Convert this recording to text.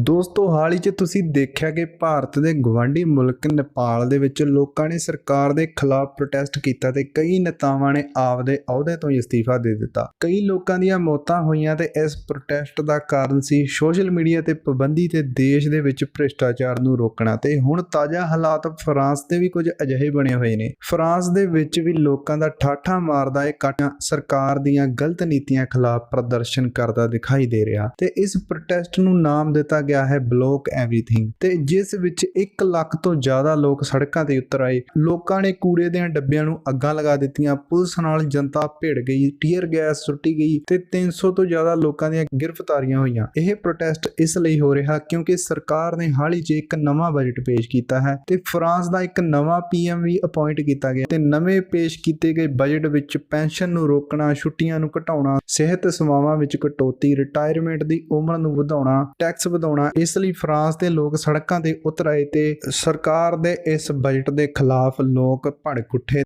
ਦੋਸਤੋ, ਹਾਲ ਹੀ 'ਚ ਤੁਸੀਂ ਦੇਖਿਆ ਕਿ ਭਾਰਤ ਦੇ ਗਵਾਂਢੀ ਮੁਲਕ ਨੇਪਾਲ ਦੇ ਵਿੱਚ ਲੋਕਾਂ ਨੇ ਸਰਕਾਰ ਦੇ ਖਿਲਾਫ ਪ੍ਰੋਟੈਸਟ ਕੀਤਾ ਤੇ ਕਈ ਨੇਤਾਵਾਂ ਨੇ ਆਪਦੇ ਅਹੁਦੇ ਤੋਂ ਅਸਤੀਫਾ ਦੇ ਦਿੱਤਾ। ਕਈ ਲੋਕਾਂ ਦੀਆਂ ਮੌਤਾਂ ਹੋਈਆਂ ਤੇ ਇਸ ਪ੍ਰੋਟੈਸਟ ਦਾ ਕਾਰਨ ਸੀ ਸੋਸ਼ਲ ਮੀਡੀਆ ਤੇ ਪਾਬੰਦੀ ਤੇ ਦੇਸ਼ ਦੇ ਵਿੱਚ ਭ੍ਰਿਸ਼ਟਾਚਾਰ ਨੂੰ ਰੋਕਣਾ ਤੇ ਹੁਣ ਤਾਜ਼ਾ ਹਾਲਾਤ ਫਰਾਂਸ ਦੇ ਵੀ ਕੁਝ ਅਜਿਹੇ ਬਣੇ ਹੋਏ ਨੇ। ਫਰਾਂਸ ਦੇ ਵਿੱਚ ਵੀ ਲੋਕਾਂ ਦਾ ਠਾਠਾ ਮਾਰਦਾ ਇਕੱਠ ਸਰਕਾਰ ਦੀਆਂ ਗਲਤ ਨੀਤੀਆਂ ਖਿਲਾਫ ਪ੍ਰਦਰਸ਼ਨ ਕਰਦਾ ਦਿਖਾਈ ਦੇ ਰਿਹਾ ਤੇ ਇਸ ਪ੍ਰੋਟੈਸਟ ਨੂੰ ਨਾਮ ਦਿੱਤਾ ਗਿਆ ਹੈ ਬਲੌਕ ਐਵਰੀਥਿੰਗ। ਤੇ ਜਿਸ ਵਿੱਚ 1 ਲੱਖ ਤੋਂ ਜ਼ਿਆਦਾ ਲੋਕ ਸੜਕਾਂ ਤੇ ਉਤਰ ਆਏ। ਲੋਕਾਂ ਨੇ ਕੂੜੇ ਦੇ ਡੱਬਿਆਂ ਨੂੰ ਅੱਗਾਂ ਲਗਾ ਦਿੱਤੀਆਂ। ਪੁਲਿਸ ਨਾਲ ਜਨਤਾ ਭਿੜ ਗਈ, ਟੀਅਰ ਗੈਸ ਸੁੱਟੀ ਗਈ ਤੇ 300 ਤੋਂ ਜ਼ਿਆਦਾ ਲੋਕਾਂ ਦੀਆਂ ਗ੍ਰਿਫਤਾਰੀਆਂ ਹੋਈਆਂ। ਇਹ ਪ੍ਰੋਟੈਸਟ ਇਸ ਲਈ ਹੋ ਰਿਹਾ ਕਿਉਂਕਿ ਸਰਕਾਰ ਨੇ ਹਾਲ ਹੀ 'ਚ ਇੱਕ ਨਵਾਂ ਬਜਟ ਪੇਸ਼ ਕੀਤਾ ਹੈ ਤੇ ਫਰਾਂਸ ਦਾ ਇੱਕ ਨਵਾਂ ਪੀਐਮ ਵੀ ਅਪਾਇੰਟ ਕੀਤਾ ਗਿਆ ਤੇ ਨਵੇਂ ਪੇਸ਼ ਕੀਤੇ ਗਏ ਬਜਟ ਵਿੱਚ ਪੈਨਸ਼ਨ ਨੂੰ ਰੋਕਣਾ, ਛੁੱਟੀਆਂ ਨੂੰ ਘਟਾਉਣਾ, ਸਿਹਤ ਸੇਵਾਵਾਂ ਵਿੱਚ ਕਟੌਤੀ ਰਿਟਾਇਰਮੈਂਟ ਦੀ ਉਮਰ ਨੂੰ ਵਧਾਉਣਾ ਟੈਕਸ ਵਧਾਉਣਾ ਇਸ ਲਈ ਫਰਾਂਸ ਦੇ ਲੋਕ ਸੜਕਾਂ ਤੇ ਉਤਰ ਆਏ ਤੇ ਸਰਕਾਰ ਦੇ ਇਸ ਬਜਟ ਦੇ ਖਿਲਾਫ ਲੋਕ ਭੜਕ ਉੱਠੇ।